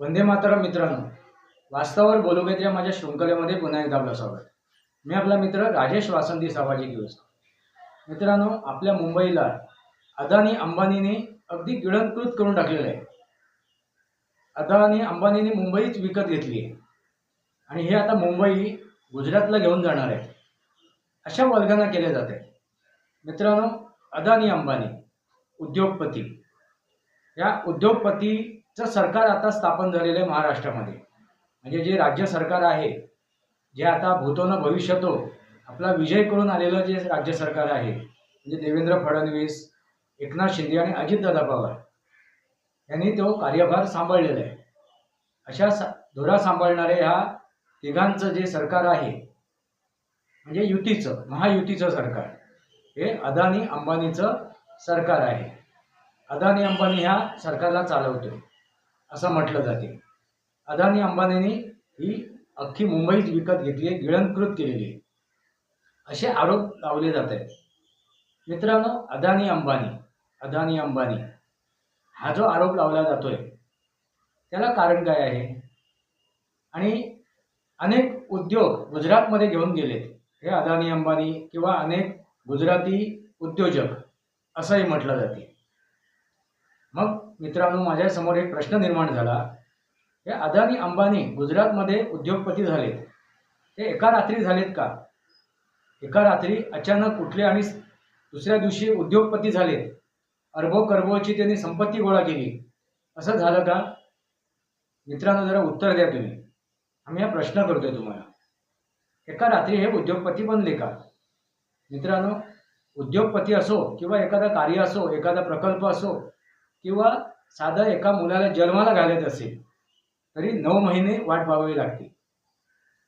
वंदे मातरम मित्रांनो वास्तवावर बोलू या माझ्या शृंखलेमध्ये पुन्हा एकदा आपलं स्वागत. मी आपला मित्र राजेश वासंती सामाजिक दिवस मित्रांनो आपल्या मुंबईला अदानी अंबानीने अगदी गिळंकृत करून टाकलेलं आहे. अदानी अंबानीने मुंबईच विकत घेतली आहे. आणि हे आता मुंबई गुजरातला घेऊन जाणार आहे. अशा वर्गांना केले जाते. मित्रांनो अदानी अंबानी उद्योगपती. या उद्योगपती सरकार आता स्थापन झालेलं आहे महाराष्ट्रामध्ये. म्हणजे जे राज्य सरकार आहे जे आता भूतोनं भविष्यतो आपला विजय करून आलेलं जे राज्य सरकार आहे म्हणजे देवेंद्र फडणवीस एकनाथ शिंदे आणि अजितदादा पवार यांनी तो कार्यभार सांभाळलेला आहे. अशा सा धुरा सांभाळणारे ह्या तिघांचं जे सरकार आहे म्हणजे युतीचं महायुतीचं सरकार हे अदानी अंबानीचं सरकार आहे. अदानी अंबानी ह्या सरकारला चालवतोय. असं म्हटलं जाते. अदानी अंबानींनी ही अख्खी मुंबईच विकत घेतली आहे गिळंकृत केलेली आहे. असे आरोप लावले जात आहेत. मित्रांनो अदानी अंबानी अदानी अंबानी हा जो आरोप लावला जातोय त्याला कारण काय आहे? आणि अनेक उद्योग गुजरातमध्ये घेऊन गेलेत. हे अदानी अंबानी किंवा अनेक गुजराती उद्योजक असंही म्हटलं जाते. मग मित्रांनो माझ्यासमोर एक प्रश्न निर्माण झाला. हे अदानी अंबानी गुजरातमध्ये उद्योगपती झालेत. ते एका रात्री झालेत का? एका रात्री अचानक कुठले आणि दुसऱ्या दिवशी उद्योगपती झालेत. अरबो करबोची त्यांनी संपत्ती गोळा केली. असं झालं का? मित्रांनो जरा उत्तर द्या तुम्ही. आम्ही हा प्रश्न करतोय तुम्हाला. एका रात्री हे उद्योगपती बनले का? मित्रांनो उद्योगपती असो किंवा एखादा कार्य असो एखादा प्रकल्प असो किंवा साधं एका मुलाला जन्माला घालत असेल तरी नऊ महिने वाट पाहावी लागते.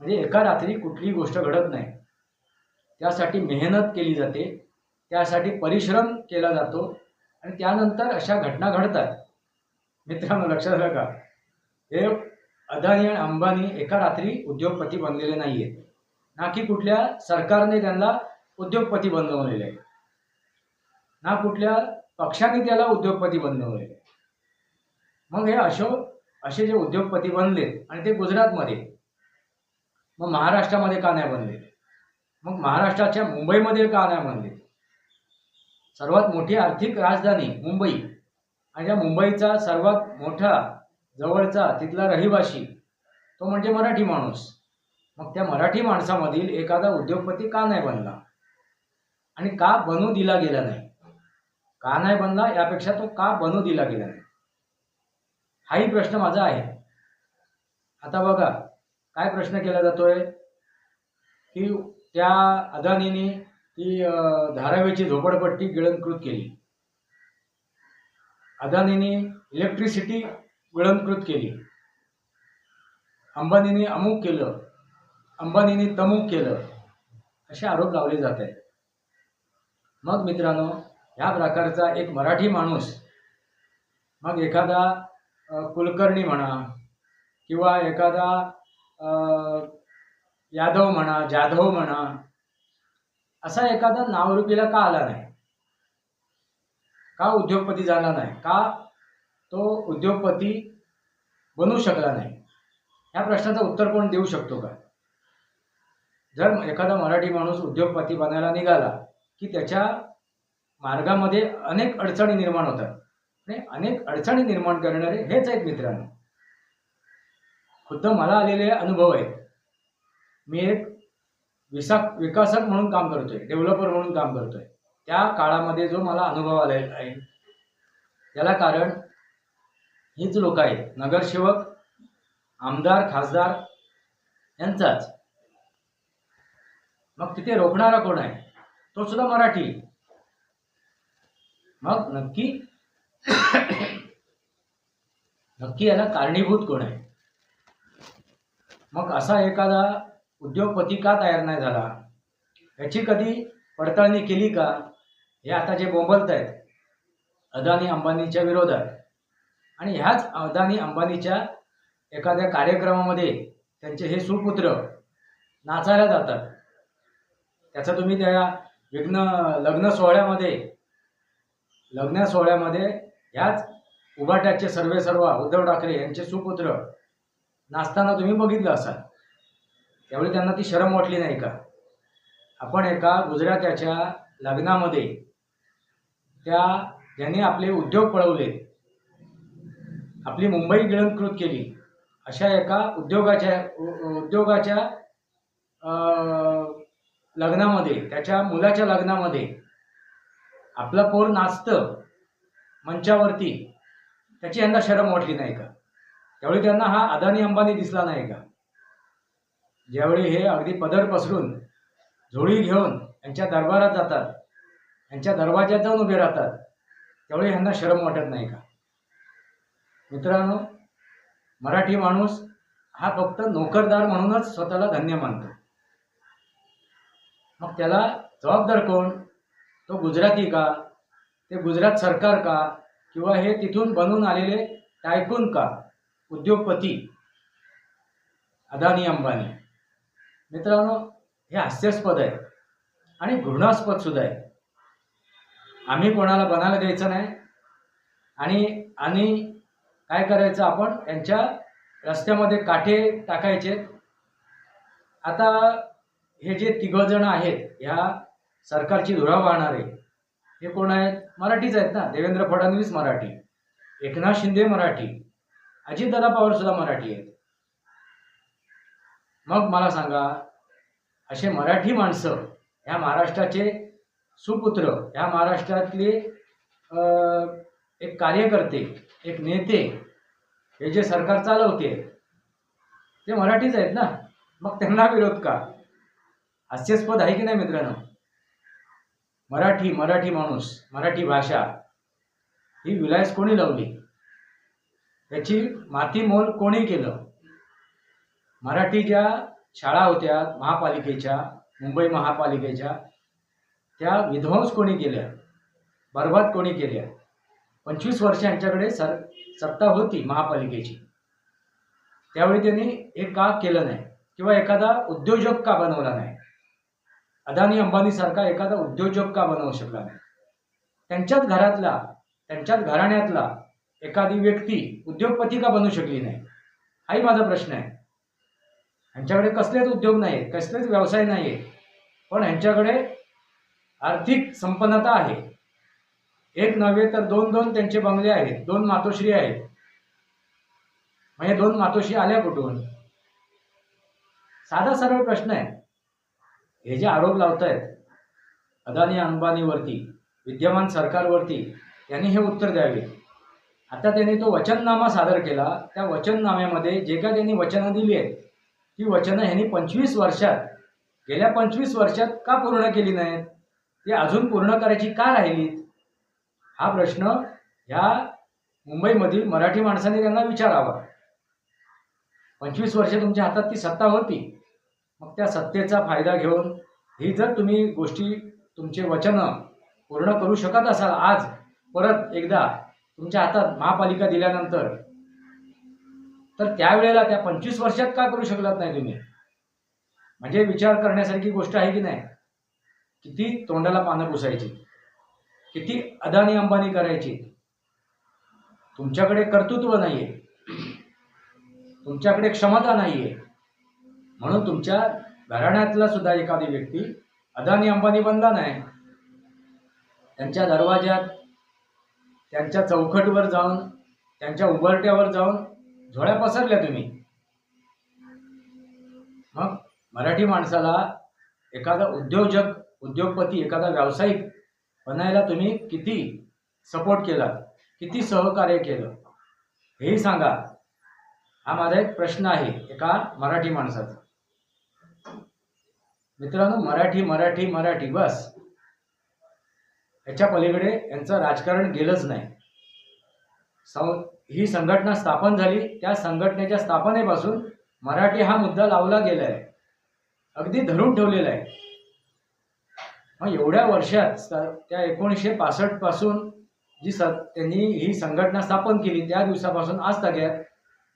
म्हणजे एका रात्री कुठलीही गोष्ट घडत नाही. त्यासाठी मेहनत केली जाते त्यासाठी परिश्रम केला जातो आणि त्यानंतर अशा घटना घडतात. मित्रांनो लक्षात आलं का? हे अदानी आणि अंबानी एका रात्री उद्योगपती बनलेले नाही आहेत ना की कुठल्या सरकारने त्यांना उद्योगपती बनवलेले. आहे ना कुठल्या पक्षाने त्याला उद्योगपती बनवले. आहे मग हे अशो असे जे उद्योगपती बनले आणि ते गुजरातमध्ये मग महाराष्ट्रामध्ये का नाही बनले? मग महाराष्ट्राच्या मुंबईमध्ये का नाही बनले? सर्वात मोठी आर्थिक राजधानी मुंबई आणि त्या मुंबईचा सर्वात मोठा जवळचा तिथला रहिवाशी तो म्हणजे मराठी माणूस. मग त्या मराठी माणसामधील एखादा उद्योगपती का नाही बनला? आणि का बनू दिला गेला नाही? का नाही बनला यापेक्षा तो का बनू दिला गेला नाही? हाही प्रश्न माझा आहे. आता बघा काय प्रश्न केला जातोय? की त्या अदानीने ती धारावीची झोपडपट्टी गिळंकृत केली. अदानीने इलेक्ट्रिसिटी गिळंकृत केली. अंबानीने अमुक केलं अंबानीने तमुक केलं असे आरोप लावले जात आहेत. मग मित्रांनो ह्या प्रकारचा एक मराठी माणूस मग एखादा कुलकर्णी म्हणा किंवा एखादा यादव म्हणा जाधव म्हणा असा एखादा नावरूपीला का आला नाही? का उद्योगपती झाला नाही? का तो उद्योगपती बनू शकला नाही? ह्या प्रश्नाचं उत्तर कोण देऊ शकतो का? जर एखादा मराठी माणूस उद्योगपती बनायला निघाला की त्याच्या मार्गामध्ये अनेक अडचणी निर्माण होतात. आणि अनेक अडचणी निर्माण करणारे हेच आहेत मित्रांनो. खुद्द मला आलेले अनुभव आहेत. मी एक विसा विकासक म्हणून काम करतोय डेव्हलपर म्हणून काम करतोय. त्या काळामध्ये जो मला अनुभव आलेला आहे त्याला कारण हीच लोक आहेत. नगरसेवक आमदार खासदार यांचाच. मग तिथे रोखणारा कोण आहे? तो सुद्धा मराठी. मग नक्की नक्की याला कारणीभूत कोण आहे? मग असा एखादा उद्योगपती का तयार नाही झाला? याची कधी पडताळणी केली का? हे आता जे बोंबलत आहेत अदानी अंबानीच्या विरोधात. आणि ह्याच अदानी अंबानीच्या एखाद्या कार्यक्रमामध्ये त्यांचे हे सुपुत्र नाचायला जातात. त्याचा तुम्ही त्या विघ्न लग्न सोहळ्यामध्ये लग्न सोहळ्यामध्ये ह्याच उभाट्याचे सर्वे सर्वा उद्धव ठाकरे यांचे सुपुत्र नाचताना तुम्ही बघितलं असाल. त्यावेळी त्यांना ती शरम वाटली नाही का? आपण एका गुजरात्याच्या लग्नामध्ये त्या ज्यांनी आपले उद्योग पळवले आपली मुंबई गिळंकृत केली अशा एका उद्योगाच्या उद्योगाच्या लग्नामध्ये त्याच्या मुलाच्या लग्नामध्ये आपलं पोर नाचतं मंचावरती त्याची यांना शरम वाटली नाही का? त्यावेळी त्यांना हा अदानी अंबानी दिसला नाही का? ज्यावेळी हे अगदी पदर पसरून झोळी घेऊन यांच्या दरबारात जातात यांच्या दरवाज्यात जाऊन उभे राहतात त्यावेळी ह्यांना शरम वाटत नाही का? मित्रांनो मराठी माणूस हा फक्त नोकरदार म्हणूनच स्वतःला धन्य मानतो. मग त्याला जबाबदार कोण? तो गुजराती का? ते गुजरात सरकार का? किंवा हे तिथून बनून आलेले टायकून का? उद्योगपती अदानी अंबानी. मित्रांनो हे हास्यास्पद आहे आणि घृणास्पद सुद्धा आहे. आम्ही कोणाला बनायला द्यायचं नाही आणि आणि काय करायचं आपण? यांच्या रस्त्यामध्ये काठे टाकायचे आता हे जे तिघजण आहेत ह्या सरकारची धुरा वाहणारे. हे कोण आहेत? मराठीच आहेत ना. देवेंद्र फडणवीस मराठी. एकनाथ शिंदे मराठी. अजितदादा पवार सुद्धा मराठी आहेत. मग मला सांगा असे मराठी माणसं ह्या महाराष्ट्राचे सुपुत्र ह्या महाराष्ट्रातले अं, एक कार्यकर्ते एक नेते हे जे सरकार चालवते ते मराठीच आहेत ना? मग त्यांना विरोध का? हास्यास्पद आहे की नाही मित्रांनो? मराठी मराठी माणूस मराठी भाषा ही विलास कोणी लावली? याची माती मोल कोणी केलं? मराठी ज्या शाळा होत्या महापालिकेच्या मुंबई महापालिकेच्या त्या विध्वंस कोणी केल्या? बरबाद कोणी केल्या? पंचवीस वर्ष यांच्याकडे सर सत्ता होती महापालिकेची. त्यावेळी त्यांनी हे का केलं नाही किंवा एखादा उद्योजक का बनवला नाही? अदानी अंबानीसारखा एखादा उद्योजक का बनवू शकला नाही? त्यांच्याच घरातला त्यांच्याच घराण्यातला एखादी व्यक्ती उद्योगपती का बनू शकली नाही? हाही माझा प्रश्न आहे. ह्यांच्याकडे कसलेच उद्योग नाही आहेत कसलेच व्यवसाय नाही आहे पण ह्यांच्याकडे आर्थिक संपन्नता आहे. एक नव्हे तर दोन दोन त्यांचे बंगले आहेत दोन मातोश्री आहेत. म्हणजे दोन मातोश्री आल्या कुठून? साधा सरळ प्रश्न आहे. हे जे आरोप लावतायत अदानी अंबानीवरती विद्यमान सरकारवरती त्यांनी हे उत्तर द्यावे. आता त्यांनी तो वचननामा सादर केला. त्या वचननाम्यामध्ये जे काय त्यांनी वचनं दिली आहेत ती वचनं ह्यांनी पंचवीस वर्षात गेल्या पंचवीस वर्षात का पूर्ण केली नाहीत? ते अजून पूर्ण करायची का राहिलीत? हा प्रश्न ह्या मुंबईमधील मराठी माणसांनी त्यांना विचारावा. पंचवीस वर्ष तुमच्या हातात ती सत्ता होती. मग त्या सत्तेचा फायदा घेऊन ही जर तुम्ही गोष्टी तुमचे वचनं पूर्ण करू शकत असाल आज परत एकदा तुमच्या हातात महापालिका दिल्यानंतर तर त्यावेळेला त्या पंचवीस वर्षात का करू शकलात नाही तुम्ही? म्हणजे विचार करण्यासारखी गोष्ट आहे की नाही? किती तोंडाला पानं पुसायची? किती अदानी अंबानी करायची? तुमच्याकडे कर्तृत्व नाहीये. तुमच्याकडे क्षमता नाहीये. म्हणून तुमच्या घराण्यातला सुद्धा एखादी व्यक्ती अदानी अंबानी बनला नाही त्यांच्या दरवाज्यात त्यांच्या चौखटवर जाऊन त्यांच्या उभरट्यावर जाऊन झोळ्या पसरल्या तुम्ही. मग मराठी माणसाला एखादा उद्योजक उद्योगपती एखादा व्यावसायिक बनायला तुम्ही किती सपोर्ट केला किती सहकार्य केलं? हेही सांगा. हा माझा एक प्रश्न आहे एका मराठी माणसाचा. मित्रांनो मराठी मराठी मराठी बस. याच्या पलीकडे यांचं राजकारण गेलंच नाही. सं ही संघटना स्थापन झाली. त्या संघटनेच्या स्थापनेपासून मराठी हा मुद्दा लावला गेला आहे अगदी धरून ठेवलेला आहे. मग एवढ्या वर्षात त्या एकोणीसशे पासष्टपासून जी स त्यांनी ही संघटना स्थापन केली त्या दिवसापासून आज तग्यात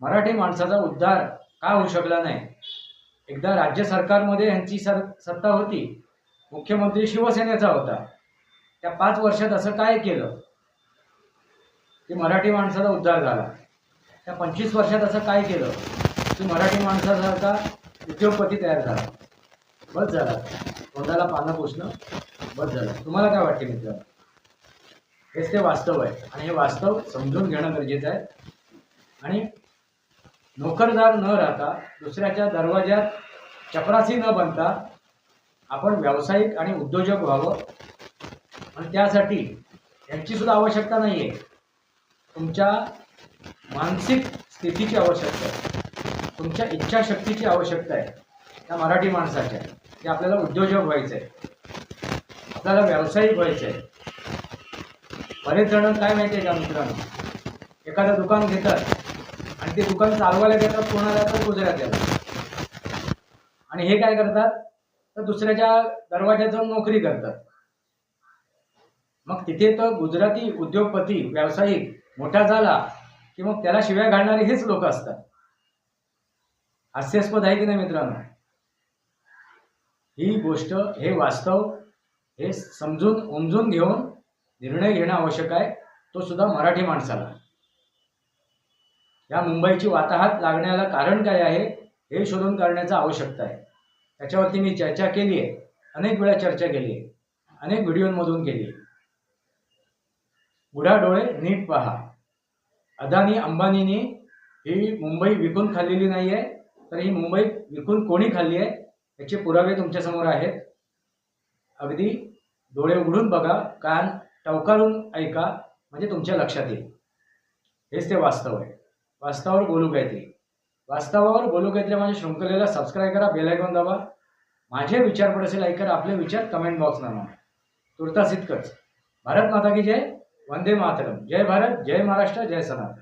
मराठी माणसाचा उद्धार का होऊ शकला नाही? एकदा राज्य सरकारमध्ये यांची सर सत्ता होती मुख्यमंत्री शिवसेनेचा होता. त्या पाच वर्षात असं काय केलं? की मराठी माणसाचा उद्धार झाला. त्या पंचवीस वर्षात असं काय केलं? की मराठी माणसासारखा उद्योगपती तयार झाला. बस झाला. तोंडाला पानं पुसणं बस झालं. तुम्हाला काय वाटते मित्र हेच ते वास्तव आहे. आणि हे वास्तव समजून घेणं गरजेचं आहे. आणि नोकरदार न राहता दुसऱ्याच्या दरवाज्यात चपरासी न बनता आपण व्यावसायिक आणि उद्योजक व्हावं. आणि त्यासाठी यांची सुद्धा आवश्यकता नाही आहे तुमच्या मानसिक स्थितीची आवश्यकता आहे. तुमच्या इच्छाशक्तीची आवश्यकता आहे. त्या मराठी माणसाच्या की आपल्याला उद्योजक व्हायचं आहे आपल्याला व्यावसायिक व्हायचं आहे बरेच जण काय माहिती आहे का मित्रांनो? एखादं दुकान घेतात. आणि ते दुकान चालवायला घेतात कोणाला तर गुजरात येतात. आणि हे काय करतात? तर दुसऱ्याच्या दरवाज्यात जाऊन नोकरी करतात. मग तिथे तर गुजराती उद्योगपती व्यावसायिक मोठा झाला की मग त्याला शिव्या घालणारे हेच लोक असतात. हास्यास्पद आहे की नाही मित्रांनो? ही गोष्ट हे वास्तव हे समजून उमजून घेऊन निर्णय घेणं आवश्यक आहे. तो सुद्धा मराठी माणसाला. या मुंबईची वाताहात लागण्याला कारण काय आहे हे शोधून काढण्याचा आवश्यकता आहे. त्याच्यावरती मी चर्चा केली आहे. अनेक वेळा चर्चा केली आहे. अनेक व्हिडिओमधून केली आहे. उघडा डोळे नीट पहा. अदानी अंबानीने ही मुंबई विकून खाल्लेली नाही आहे तर ही मुंबई विकून कोणी खाल्ली आहे याचे पुरावे तुमच्यासमोर आहेत. अगदी डोळे उघडून बघा कान टवकारून ऐका म्हणजे तुमच्या लक्षात येईल. हेच ते वास्तव आहे. वास्तवावर बोलू काहीतरी. वास्तवावर बोलू काहीतरी माझ्या शृंखलेला सबस्क्राईब करा बेलायकॉन दाबा. माझे विचार पड असेल ऐका आपले विचार कमेंट बॉक्स नामा तुर्तास इतकंच. भारत माता की जय वंदे मातरम. जय भारत जय महाराष्ट्र जय सनातन.